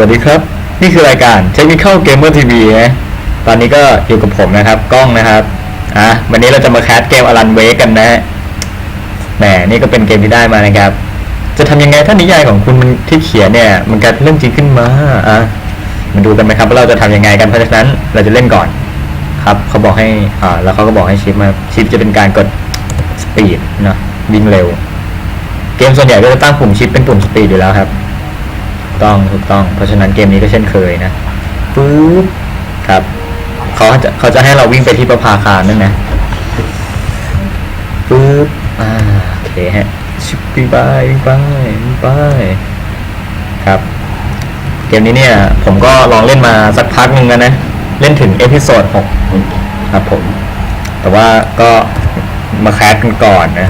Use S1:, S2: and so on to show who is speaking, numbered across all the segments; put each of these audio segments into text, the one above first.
S1: วัสดีครับ นี่คือรายการ Technical Gamer TV นะตอนนี้ก็อยู่กับผมนะครับ กล้องนะครับอะวันนี้เราจะมาแคสเกมอลันเวกันนะฮะแหมนี่ก็เป็นเกมที่ได้มานะครับ จะทำยังไงถ้านิยายของคุณมันที่เขียนเนี่ย มันกลายเป็นเรื่องจริงขึ้นมาอะมาดูกันไหมครับว่าเราจะทำยังไงกันเพราะฉะนั้นเราจะเล่นก่อน ครับเขาบอกให้อ่าแล้วเขาก็บอกให้ชิปมาชิปจะเป็นการกดสปีดเนาะวิ่งเร็ว เกมส่วนใหญ่ก็จะตั้งปุ่มชิปเป็นปุ่มสปีดอยู่แล้วครับ ต้องถูกต้อง เพราะฉะนั้นเกมนี้ก็เช่นเคยนะปึ๊บครับเขาจะเขาจะให้เราวิ่งไปที่ประภาคารนั่นนะปึ๊บอ่าโอเคฮะชิบวิ่งไปวิ่งไปวิ่งไปครับ เกมนี้เนี่ย ผมก็ลองเล่นมาสักพักหนึ่งแล้วนะ เล่นถึงเอพิโซดหกครับผม แต่ว่าก็มาแคสกันก่อนนะ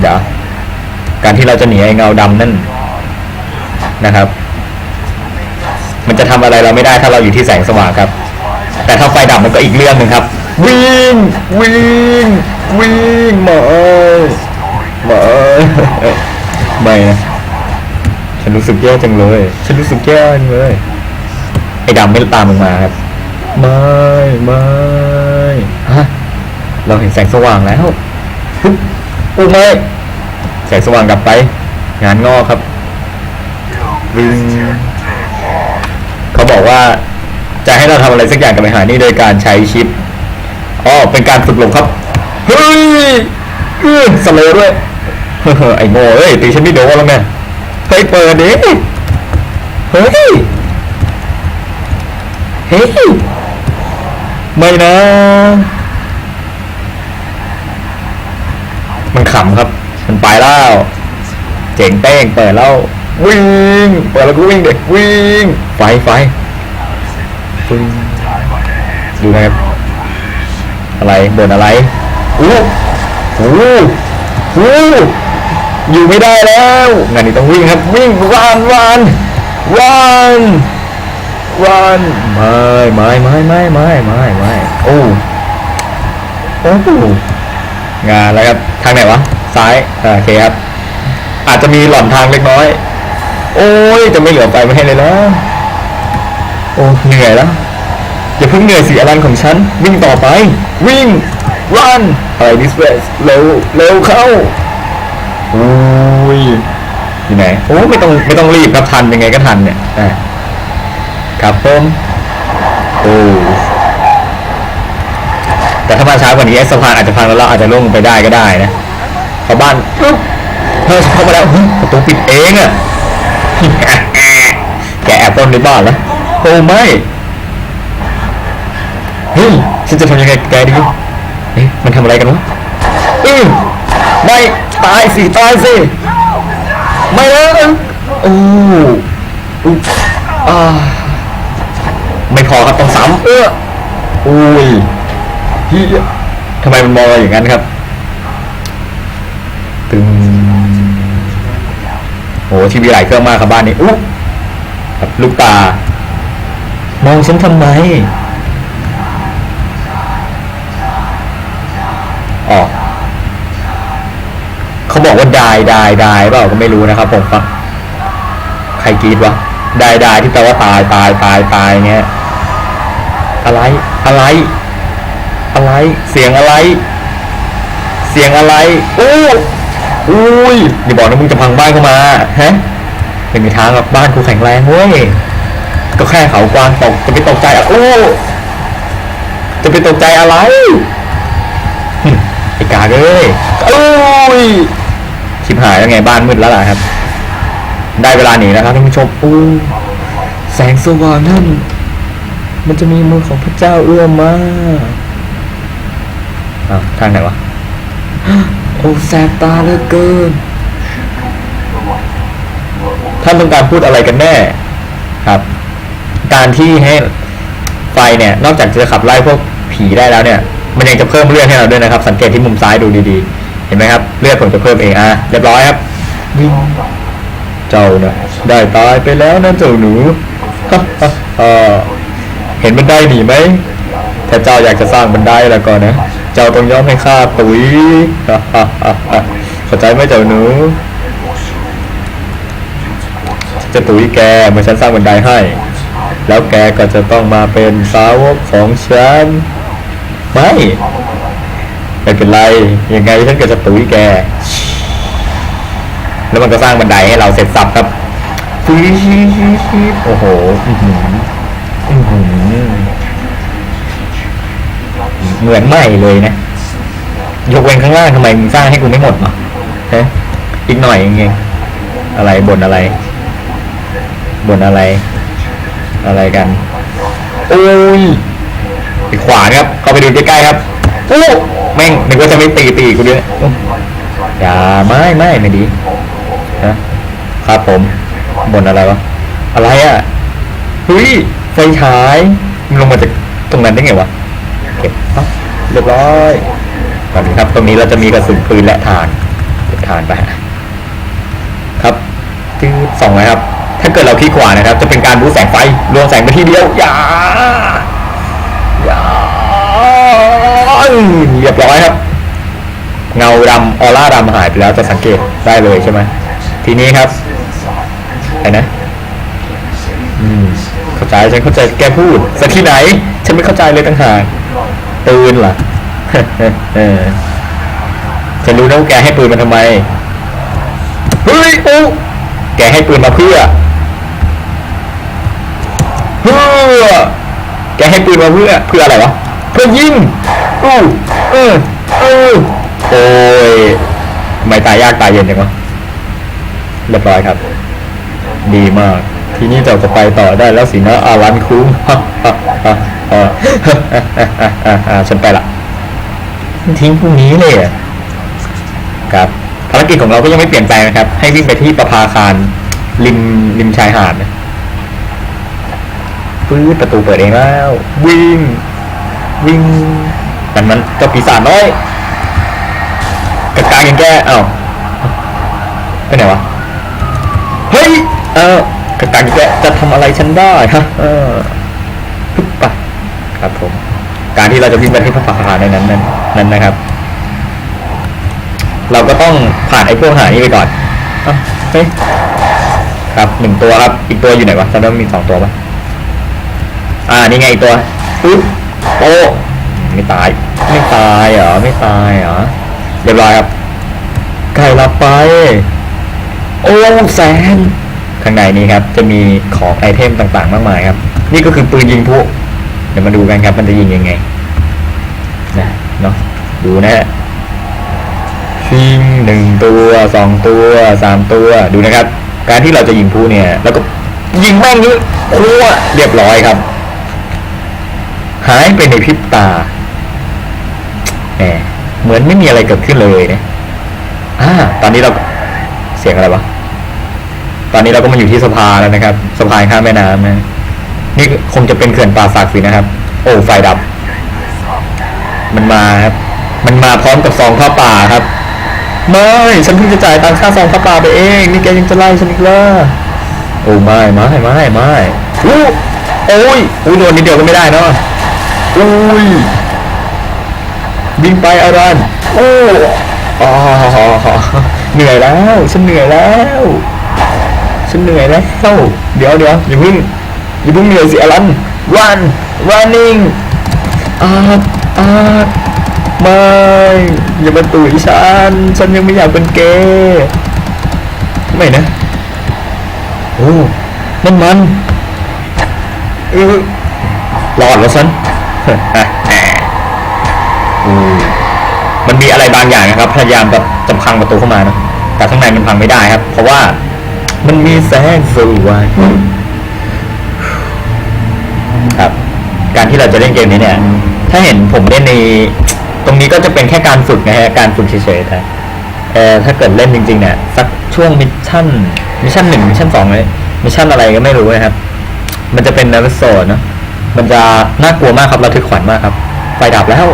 S1: เดี๋ยว การที่เราจะหนีไอ้เงาดำนั่น นะครับ มันจะทำอะไรเราไม่ได้ถ้าเราอยู่ที่แสงสว่างครับ แต่ถ้าไฟดับมันก็อีกเรื่องหนึ่งครับ วิ่งวิ่งวิ่งหมาหมาไม่นะฉันรู้สึกแย่จังเลย ฉันรู้สึกแย่จังเลยไอ้ดำไม่ตามมึงมาครับไม่ไม่ฮะเราเห็นแสงสว่างแล้วฮึบโอ้ไม่แสงสว่างดับไป งานงอกครับ วิ่งเขาบอกว่า จะให้เราทำอะไรสักอย่างกับไอ้หานี่โดยการใช้ชิปอ๋อเป็นการฝึกหลงครับ เฮ้ยอื้อสเลด้วยไอ้โง่เอ้ยตีฉันไม่โดนแล้วไงเฮ้ยเปิดดิเฮ้ยเฮ้ยไม่นะ มันขำครับ มันไปแล้ว เจ๋งเป้งเปิดแล้ว วิ่งเปิดแล้วก็วิ่งเด็กวิ่งไฟไฟปึ้งดูนะครับอะไรบนอะไรอู้หูหูอยู่ไม่ได้แล้วงานนี้ต้องวิ่งครับวิ่งวานวานวานวานไม่ไม่ไม่ไม่ไม่ไม่ไม่โอ้โอ้งานแล้วครับทางไหนวะซ้ายโอเคครับอาจจะมีหล่อนทางเล็กน้อย โอ้ยจะไม่เหลือไฟไม่ให้เลยแล้วโอ้เหนื่อยแล้วอย่าเพิ่งเหนื่อยสิอลันของฉัน วิ่งต่อไป วิ่ง run ไร this way เร็วเร็วเข้าโอ้ยอยู่ไหนโอ้ไม่ต้องไม่ต้องรีบครับทันยังไงก็ทันเนี่ยอะครับผมโอ้แต่ถ้ามาช้ากว่านี้ไอ้สะพานอาจจะพังแล้วเราอาจจะล่วงไปได้ก็ได้นะชาบ้านเฮ้ยเข้ามาแล้วประตูปิดเองอะ แกแอบต้นในบ้านแล้วโอ้ไม่เฮ้ยฉันจะทำยังไงแกดีเอ๊ะมันทำอะไรกันวะอืมไม่ตายสิตายสิไม่นะโอ้อุ๊อ่าไม่พอครับต้องซ้ำเอออุ้ยเฮียทำไมมันมองเราอย่างนั้นครับตึง โอ้ทีวีหลายเครื่องมากครับบ้านนี้อุ๊ยแบบลูกตา มองฉันทำไมอ๋อเขาบอกว่าดายดายดายเปล่าก็ไม่รู้นะครับผมฟังใครกรีดวะดายดายที่แปลว่าตายตายตายตายเงี้ยอะไรอะไร อะไร เสียงอะไร เสียงอะไรโอ้ อุ้ยอย่าบอกนะมึงจะพังบ้านเข้ามาฮะไม่มีทางหรอกบ้านกูแข็งแรงเว้ยก็แค่เขากวางตกจะไปตกใจอะโอ้จะไปตกใจอะไรไอ้กาเอ้ยโอ้ยชิบหายแล้วไงบ้านมืดแล้วล่ะครับ ได้เวลาหนีแล้วครับท่านผู้ชมโอ้แสงสว่างนั่นมันจะมีมือของพระเจ้าเอื้อมมาอ้าวทางไหนวะ โอ้แสบตาเหลือเกิน ท่านต้องการพูดอะไรกันแน่ครับ การที่ให้ไฟเนี่ย นอกจากจะขับไล่พวกผีได้แล้วเนี่ย มันยังจะเพิ่มเลือดให้เราด้วยนะครับ สังเกตที่มุมซ้ายดูดีๆ เห็นไหมครับ เลือดผมจะเพิ่มเองอะเรียบร้อยครับเจ้านะได้ตายไปแล้วนะเจ้าหนูเห็นบันไดหนีไหม ถ้าเจ้าอยากจะสร้างบันไดแล้วก็นะ เจ้าต้องยอมให้ข้าตุ๋ยเข้าใจไหมเจ้าหนู จะตุยแกเมื่อฉันสร้างบันไดให้ แล้วแกก็จะต้องมาเป็นสาวกของฉัน ไม่ไม่เป็นไร ยังไงฉันก็จะตุยแก แล้วมันก็สร้างบันไดให้เราเสร็จสับครับโอ้โหอื้อหืออื้อหือ เหมือนใหม่เลยนะ ยกเว้นข้างล่างทำไมมึงสร้างให้กูไม่หมดวะฮะอีกหน่อยเองอะไรบ่นอะไรบ่นอะไร อะไรกันโอ้ยไปขวาครับเข้าไปดูใกล้ๆครับโอ้แม่งนึกว่าจะไม่ตีตีกูด้วยโอ้อย่าไม่ไม่ไม่ดีนะครับผมบ่นอะไรวะอะไรอะเฮ้ยไฟฉายมันลงมาจากตรงนั้นได้ไงวะ เก็บเรียบร้อยตอนนี้ครับ ตรงนี้เราจะมีกระสุนปืนและฐานเก็บฐานไปครับจืดสองนะครับ ถ้าเกิดเราคลิกขวานะครับ จะเป็นการบูสแสงไฟ รวมแสงไปที่เดียว อย่า อย่า เรียบร้อยครับ เงาดำออร่าดำหายไปแล้วจะสังเกตได้เลยใช่ไหมทีนี้ครับไอ้นะอืมเข้าใจฉันเข้าใจแกพูดแต่ที่ไหน ฉันไม่เข้าใจเลยต่างหาก ปืนเหรอเออฉันรู้นะว่าแกให้ปืนมาทำไมเฮ้ยโอ้แกให้ปืนมาเพื่อเพื่อแกให้ปืนมาเพื่อเพื่ออะไรวะเพื่อยิงอู้เออเออโอ้ยทำไมตายยากตายเย็นจังวะเรียบร้อยครับ ดีมาก ทีนี้เราจะไปต่อได้แล้วสินะอารันคุ้งฉันไปละ ทิ้งพรุ่งนี้เลยครับภารกิจของเราก็ยังไม่เปลี่ยนแปลงนะครับ ให้วิ่งไปที่ประภาคารริมริมชายหาดปื้ดประตูเปิดเองแล้ว วิ่ง วิ่งมันมันเจะปีศาจน้อยกระกายยังแก้เอ้าไปไหนวะ เฮ้ย เออ กระกังแกะจะทำอะไรฉันได้ฮะเออปึ๊บไปครับผม การที่เราจะวิ่งไปที่พระพาในนั้นนั้นนั้นนะครับ เราก็ต้องผ่านไอ้พวกหานี้ไปก่อนอะเฮ้ยครับหนึ่งตัวครับ อีกตัวอยู่ไหนวะจำได้ว่ามีสองตัวปะอ่านี่ไงอีกตัวปึ๊บโอ้ไม่ตาย ไม่ตายเหรอไม่ตายเหรอเรียบร้อยครับไก่รับไป โอ้แสน ข้างในนี้ครับ จะมีของไอเทมต่างๆ มากมายครับ นี่ก็คือปืนยิงพลุเดี๋ยวมาดูกันครับ มันจะยิงยังไงนะเนาะดูนะฮะยิงหนึ่งตัวสองตัวสามตัวดูนะครับ การที่เราจะยิงพลุเนี่ย แล้วก็ยิงแม่งนี้ครัวเรียบร้อยครับ หายไปในพริบตาแหมเหมือนไม่มีอะไรเกิดขึ้นเลยนะอ่าตอนนี้เราเสียงอะไรวะ ตอนนี้เราก็มาอยู่ที่สะพานแล้วนะครับสะพานข้ามแม่น้ำนะนี่คงจะเป็นเขื่อนป่าสักสินะครับ โอ้ไฟดับ มันมาครับ มันมาพร้อมกับซองผ้าป่าครับไม่ฉันเพิ่งจะจ่ายตังค่าซองผ้าป่าไปเองนี่แกยังจะไล่ฉันอีกเหรอโอ้ไม่ไม่ไม่ไม่อู้โอ้ยอุ้ยโดนนิดเดียวก็ไม่ได้เนาะอุ้ยวิ่งไปอารันโอ้อ๋อเหนื่อยแล้วฉันเหนื่อยแล้ว ฉันเหนื่อยแล้วเดี๋ยวเดี๋ยวอย่าเพิ่งอย่าเพิ่งเหนื่อยสิอลัน run running อาดอาดไม่อย่ามาตุ๋ยฉันฉันยังไม่อยากเป็นเกย์ไม่นะโอ้นั่นมันเออรอดแล้วฉันอืมมันมีอะไรบางอย่างนะครับพยายามแบบจะพังประตูเข้ามานะแต่ข้างในมันพังไม่ได้ครับ เพราะว่า มันมีแสงสว่างครับ การที่เราจะเล่นเกมนี้เนี่ย ถ้าเห็นผมเล่นใน ตรงนี้ก็จะเป็นแค่การฝึกนะฮะการฝึกเฉยๆแต่เออถ้าเกิดเล่นจริงๆเนี่ยสักช่วงมิชชั่นมิชชั่นหนึ่งมิชชั่นสองเลยมิชชั่นอะไรก็ไม่รู้นะครับ มันจะเป็นน v โซเนอะมันจะน่ากลัวมากครับระทึกขวัญมากครับ ไฟดับแล้ว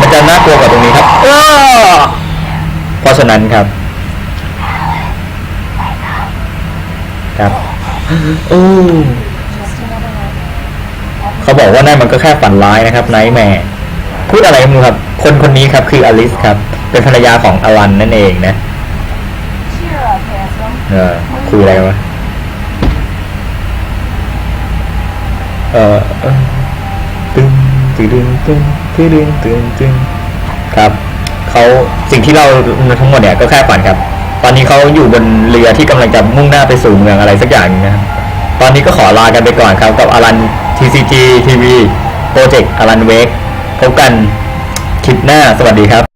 S1: มันจะน่ากลัวกว่าตรงนี้ครับเพราะฉะนั้นครับ ครับโอ้เขาบอกว่านั่นมันก็แค่ฝันร้ายนะครับไนท์แมร์พูดอะไรมึงครับ คนคนนี้ครับคืออลิสครับ เป็นภรรยาของอลันนั่นเองนะเออคุยอะไรวะเออตึงตึงตึงตึงตึงตึงตึงครับเขาสิ่งที่เราทั้งหมดเนี่ยก็แค่ฝันครับ ตอนนี้เขาอยู่บนเรือที่กำลังจะมุ่งหน้าไปสู่เมืองอะไรสักอย่างนะครับตอนนี้ก็ขอลากันไปก่อนครับกับอลัน TCG TV โปรเจกต์อลันเวกพบกันคลิปหน้าสวัสดีครับ